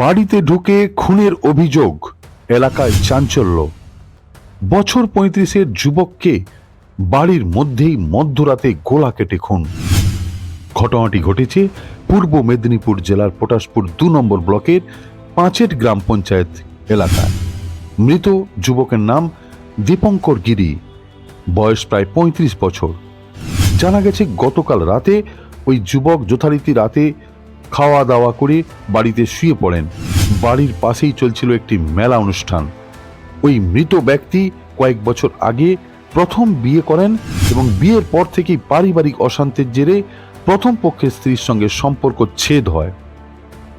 বাড়িতে ঢুকে খুনের অভিযোগ, এলাকায় চাঞ্চল্য। বছর পঁয়ত্রিশের যুবককে বাড়ির মধ্যেই মধ্যরাতে গোলা কেটে খুন। ঘটনাটি ঘটেছে পূর্ব মেদিনীপুর জেলার পটাশপুর দু নম্বর ব্লকের পাঁচেট গ্রাম পঞ্চায়েত এলাকায়। মৃত যুবকের নাম দীপঙ্কর গিরি, বয়স প্রায় পঁয়ত্রিশ বছর। জানা গেছে, গতকাল রাতে ওই যুবক যথারীতি রাতে খাওয়া দাওয়া করে বাড়িতে শুয়ে পড়েন। বাড়ির পাশেই চলছিল একটি মেলা অনুষ্ঠান। ওই মৃত ব্যক্তি কয়েক বছর আগে প্রথম বিয়ে করেন এবং বিয়ের পর থেকেই পারিবারিক অশান্তির জেরে প্রথম পক্ষের স্ত্রীর সঙ্গে সম্পর্ক ছেদ হয়।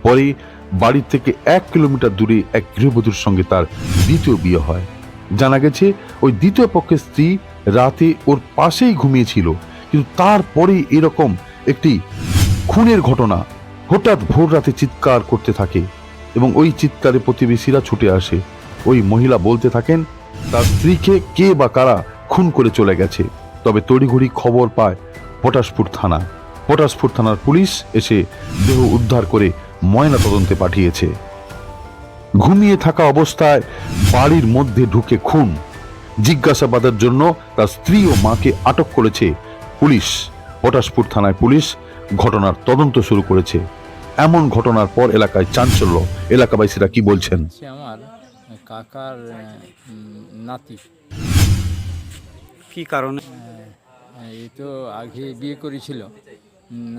পরে বাড়ির থেকে এক কিলোমিটার দূরে এক গৃহবধূর সঙ্গে তার দ্বিতীয় বিয়ে হয়। জানা গেছে, ওই দ্বিতীয় পক্ষের স্ত্রী রাতে ওর পাশেই ঘুমিয়েছিল, কিন্তু তারপরেই এরকম একটি খুনের ঘটনা হঠাৎ ভোর রাতে চিৎকার করতে থাকে এবং ওই চিৎকারে প্রতিবেশীরা ছুটে আসে। ওই মহিলা বলতে থাকেন, তার স্ত্রীকে কে বা কারা খুন করে চলে গেছে? তবে তড়িঘড়ি খবর পায় পটাশপুর থানা। পটাশপুর থানার পুলিশ এসে দেহ উদ্ধার করে ময়না তদন্তে পাঠিয়েছে। ঘুমিয়ে থাকা অবস্থায় বাড়ির মধ্যে ঢুকে খুন। জিজ্ঞাসাবাদের জন্য তার স্ত্রী ও মাকে আটক করেছে পুলিশ। পটাশপুর থানায় পুলিশ ঘটনার তদন্ত শুরু করেছে। এমন ঘটনার পর এলাকায় চাঞ্চল্য। এলাকাবাসীরা কি বলছেন? আমার কাকার নাতি। কি কারণে? এই তো আগে বিয়ে করেছিল।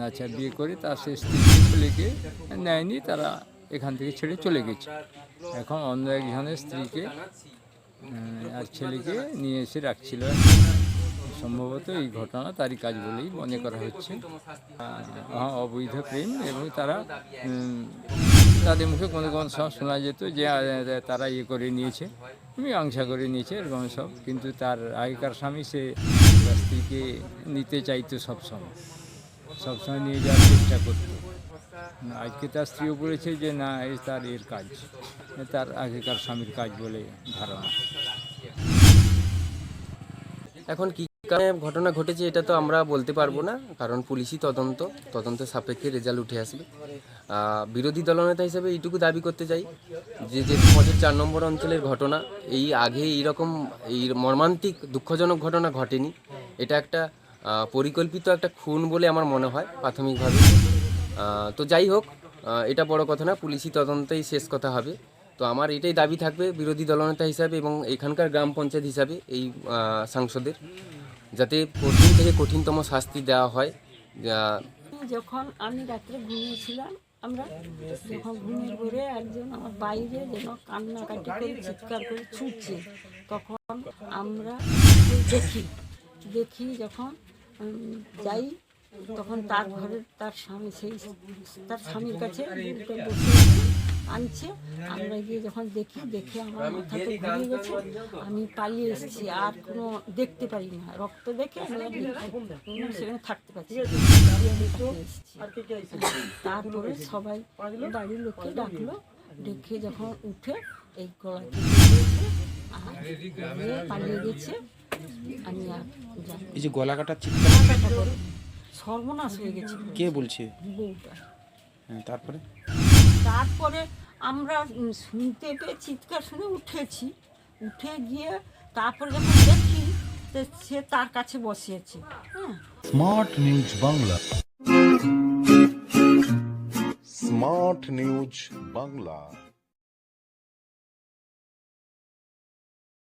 আচ্ছা বিয়ে করে তার সে স্ত্রী ছেলেকে নেয়নি তারা এখান থেকে ছেড়ে চলে গেছে। এখন অন্য একজনের স্ত্রীকে আর ছেলেকে নিয়ে এসে রাখছিল। সম্ভবত এই ঘটনা, তারই কাজ বলেই মনে করা হচ্ছে। অবৈধ প্রেম এবং তারা তাদের মুখে কোনো কোনো সব শোনা যেত যে তারা ইয়ে করে নিয়েছে, মীমাংসা করে নিয়েছে, এরকম সব। কিন্তু তার আগেকার স্বামী, সে তার স্ত্রীকে নিতে চাইতো সবসময় সবসময় নিয়ে যাওয়ার চেষ্টা করতো। আজকে তার স্ত্রীও বলেছে যে, না, এই তার এর কাজ। তার আগেকার স্বামীর কাজ বলে ধারণা। এখন কি কারণে ঘটনা ঘটেছে, এটা তো আমরা বলতে পারব না, কারণ পুলিশই তদন্ত তদন্ত সাপেক্ষে রেজাল্ট উঠে আসবে। বিরোধী দলনেতা হিসেবে এইটুকু দাবি করতে চাই, যে যে আমাদের চার নম্বর অঞ্চলের ঘটনা, এই আগে এইরকম এই মর্মান্তিক দুঃখজনক ঘটনা ঘটেনি। এটা একটা পরিকল্পিত একটা খুন বলে আমার মনে হয় প্রাথমিকভাবে। তো যাই হোক এটা বড় কথা না, পুলিশি তদন্তেই শেষ কথা হবে। তো আমার এটাই দাবি থাকবে বিরোধী দলনেতা হিসাবে এবং এখানকার গ্রাম পঞ্চায়েত হিসাবে এই সাংসদের, যাতে কঠিন থেকে কঠিনতম শাস্তি দেওয়া হয় যখন আমি রাত্রে ঘুমিয়েছিলাম, আমরা যখন ঘুমিয়ে পড়ে একজন আমার বাইরে যেন কান্নাকাটি করে, চিৎকার করে ছুটছে, তখন আমরা দেখি দেখি যখন যাই, তখন তার ঘরে তার স্বামী সেই, তার স্বামীর কাছে আনছে। আমরা গিয়ে যখন দেখি দেখে আমার মাথা তো ঘুরিয়ে গেছে। আমি পালিয়ে এসেছি আর কোনো দেখতে পারি না রক্ত দেখে আমি সেখানে থাকতে পারছি। তারপরে সবাই বাড়ির লোককে ডাকলো। ডেকে যখন উঠে এই গলা আর পালিয়ে গেছে। আমি আর এই যে গলা কাটার চিৎকার। সর্বনাশ হয়ে গেছে কে বলছে? বউটা। হ্যাঁ, তারপরে? তারপরে আমরা শুনতে পেয়ে চিৎকার শুনে উঠেছি। উঠে গিয়ে তারপরে যখন দেখি সে তার কাছে বসিয়েছে। হ্যাঁ। Smart News Bangla. Smart News Bangla.